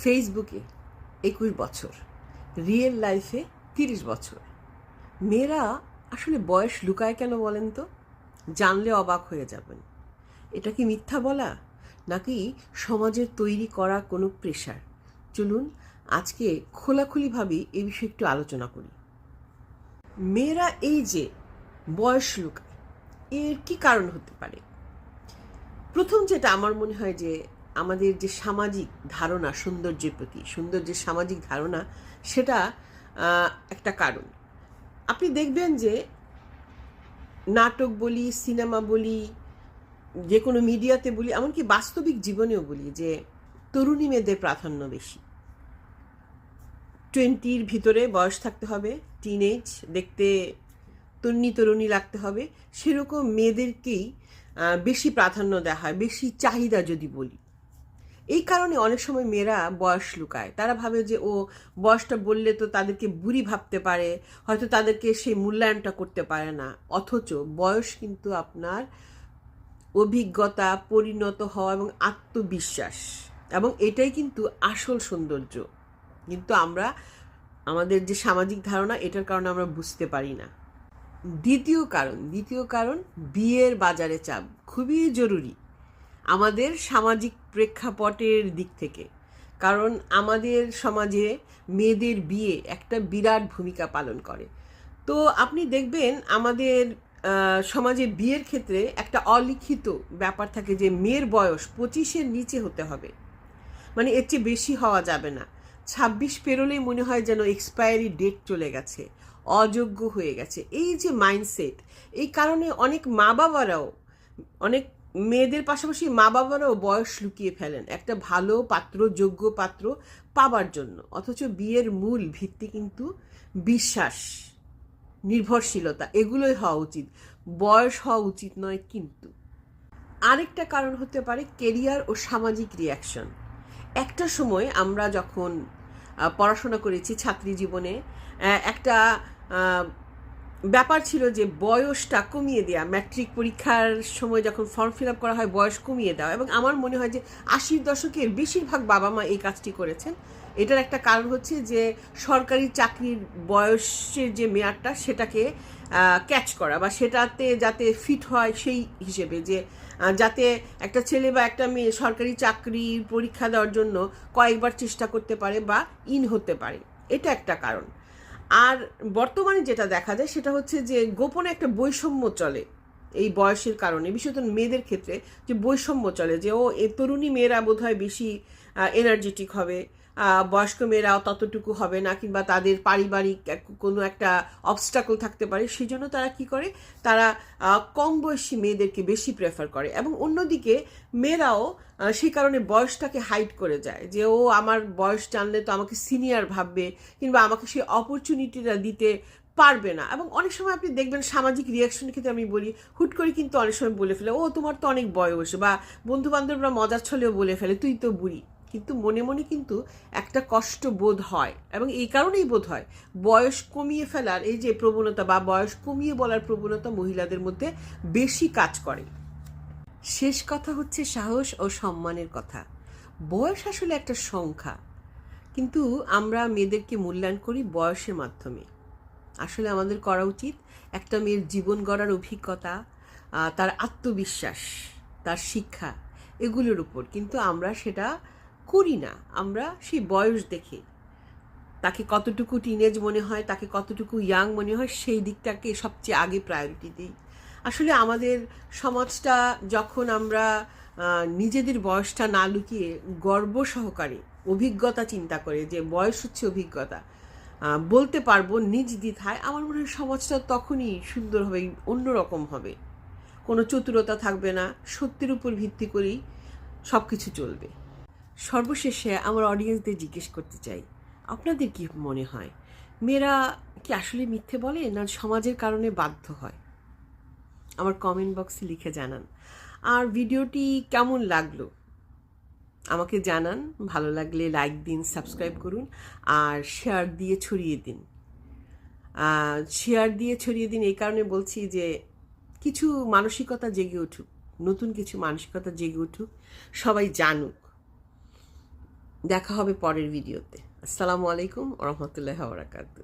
ফেসবুকে একুশ বছর, রিয়েল লাইফে তিরিশ বছর। মেয়েরা আসলে বয়স লুকায় কেন বলেন তো? জানলে অবাক হয়ে যাবেন। এটা কি মিথ্যা বলা? নাকি সমাজের তৈরি করা কোনো প্রেশার চলুন আজকে খোলাখুলিভাবেই এ বিষয়ে একটু আলোচনা করি। মেয়েরা এই যে বয়স লুকায়, এর কি কারণ হতে পারে? প্রথম যেটা আমার মনে হয় যে আমাদের যে সামাজিক ধারণা, সৌন্দর্যের প্রতি, সৌন্দর্যের সামাজিক ধারণা, সেটা একটা কারণ। আপনি দেখবেন যে নাটক বলি, সিনেমা বলি যে কোনো মিডিয়াতে বলি, এমনকি বাস্তবিক জীবনেও বলি যে তরুণী মেয়েদের প্রাধান্য বেশি। টোয়েন্টির ভিতরে বয়স থাকতে হবে, টিনেজ দেখতে তন্নি তরুণী লাগতে হবে, সেরকম মেয়েদেরকেই বেশি প্রাধান্য দেওয়া হয়, বেশি চাহিদা যদি বলি। এই কারণে অনেক সময় মেয়েরা বয়স লুকায়। তারা ভাবে যে, ও বয়সটা বললে তো তাদেরকে বুড়ি ভাবতে পারে, হয়তো তাদেরকে সেই মূল্যায়নটা করতে পারে না। অথচ বয়স কিন্তু আপনার অভিজ্ঞতা, পরিণত হওয়া এবং আত্মবিশ্বাস। এবং এটাই কিন্তু আসল সৌন্দর্য। কিন্তু আমরা, আমাদের যে সামাজিক ধারণা, এটার কারণে আমরা বুঝতে পারি না। দ্বিতীয় কারণ দ্বিতীয় কারণ, বিয়ের বাজারে চাপ খুবই জরুরি। আমাদের সামাজিক প্রেক্ষাপটের দিক থেকে। কারণ আমাদের সমাজে মেয়েদের বিয়ে একটা বিরাট ভূমিকা পালন করে। তো আপনি দেখবেন আমাদের সমাজে বিয়ের ক্ষেত্রে একটা অলিখিত ব্যাপার থাকে যে মেয়ের বয়স পঁচিশের নিচে হতে হবে। মানে এর চেয়ে বেশি হওয়া যাবে না। ছাব্বিশ পেরোলেই মনে হয় যেন এক্সপায়ারি ডেট চলে গেছে, অযোগ্য হয়ে গেছে। এই যে মাইন্ডসেট, এই কারণে অনেক মা বাবারাও অনেক মেয়েদের পাশাপাশি মা বাবারাও বয়স লুকিয়ে ফেলেন একটা ভালো পাত্র, যোগ্য পাত্র পাবার জন্য। অথচ বিয়ের মূল ভিত্তি কিন্তু বিশ্বাস, নির্ভরশীলতা, এগুলোই হওয়া উচিত। বয়স হওয়া উচিত নয় কিন্তু। আরেকটা কারণ হতে পারে কেরিয়ার ও সামাজিক রিয়াকশন একটা সময় আমরা যখন পড়াশোনা করেছি ছাত্রী জীবনে একটা ব্যাপার ছিল যে বয়সটা কমিয়ে দেওয়া ম্যাট্রিক পরীক্ষার সময় যখন ফর্ম ফিল আপ করা হয়, বয়স কমিয়ে দেওয়া। এবং আমার মনে হয় যে আশির দশকের বেশিরভাগ বাবা মা এই কাজটি করেছেন। এটার একটা কারণ হচ্ছে যে সরকারি চাকরির বয়সের যে মেয়াদটা, সেটাকে ক্যাচ করা বা সেটাতে যাতে ফিট হয় সেই হিসেবে যে যাতে একটা ছেলে বা একটা মেয়ে সরকারি চাকরির পরীক্ষা দেওয়ার জন্য কয়েকবার চেষ্টা করতে পারে বা ইন হতে পারে। এটা একটা কারণ। আর বর্তমানে যেটা দেখা যায় সেটা হচ্ছে যে গোপনে একটা বৈষম্য চলে এই বয়সের কারণে, বিশেষত মেয়েদের ক্ষেত্রে যে বৈষম্য চলে যে, ও, এ তরুণী মেয়েরা বোধহয় বেশি এনার্জেটিক হবে। বয়স্ক মেয়েরাও ততটুকু হবে না কিংবা তাদের পারিবারিক কোনো একটা অবস্টাকল থাকতে পারে সেই জন্য তারা কি করে? তারা কম বয়সী মেয়েদেরকে বেশি প্রেফার করে এবং অন্যদিকে মেয়েরাও সেই কারণে বয়সটাকে হাইড করে যায় যে, ও আমার বয়স জানলে তো আমাকে সিনিয়র ভাববে কিংবা আমাকে সেই অপরচুনিটিটা দিতে পারবে না। এবং অনেক সময় আপনি দেখবেন সামাজিক রিয়াকশনের ক্ষেত্রে আমি বলি, হুট করে কিন্তু অনেক সময় বলে ফেলে, ও তোমার তো অনেক বয়স বা বন্ধু বান্ধবরা মজার ছলেও বলে ফেলে, তুই তো বুড়ি। কিন্তু মনে মনে কিন্তু একটা কষ্ট বোধ হয় এবং এই কারণেই বোধ হয় বয়স কমিয়ে ফেলার এই যে প্রবণতা বা বয়স কমিয়ে বলার প্রবণতা মহিলাদের মধ্যে বেশি কাজ করে। শেষ কথা হচ্ছে সাহস ও সম্মানের কথা। বয়স আসলে একটা সংখ্যা, কিন্তু আমরা মেয়েদেরকে মূল্যায়ন করি বয়সের মাধ্যমে। আসলে আমাদের করা উচিত একটা মেয়ের জীবন গড়ার অভিজ্ঞতা তার আত্মবিশ্বাস, তার শিক্ষা, এগুলোর উপর। কিন্তু আমরা সেটা করি না, আমরা সেই বয়স দেখে। তাকে কতটুকু টিনেজ মনে হয়, তাকে কতটুকু ইয়াং মনে হয়, সেই দিকটাকে সবচেয়ে আগে প্রায়োরিটি দিই। আসলে আমাদের সমাজটা যখন আমরা নিজেদের বয়সটা না লুকিয়ে গর্ব সহকারে অভিজ্ঞতা চিন্তা করে যে বয়স হচ্ছে অভিজ্ঞতা বলতে পারব নিজ দ্বিধায় আমার মনে হয় সমাজটা তখনই সুন্দর হবে, অন্যরকম হবে। কোনো চতুরতা থাকবে না, সত্যের উপর ভিত্তি করেই সব কিছু চলবে। সর্বশেষে আমার অডিয়েন্সদের জিজ্ঞেস করতে চাই। আপনাদের কি মনে হয়, মেয়েরা কি আসলে মিথ্যে বলে না সমাজের কারণে বাধ্য হয়? আমার কমেন্ট বক্সে লিখে জানান। আর ভিডিওটি কেমন লাগল? আমাকে জানান, ভালো লাগলে লাইক দিন সাবস্ক্রাইব করুন, আর শেয়ার দিয়ে ছড়িয়ে দিন। শেয়ার দিয়ে ছড়িয়ে দিন এই কারণে বলছি যে, কিছু মানসিকতা জেগে উঠুক, নতুন কিছু মানসিকতা জেগে উঠুক, সবাই জানুক। দেখা হবে পরের ভিডিওতে আসসালামু আলাইকুম রহমতুল্লাহ বরাকাতু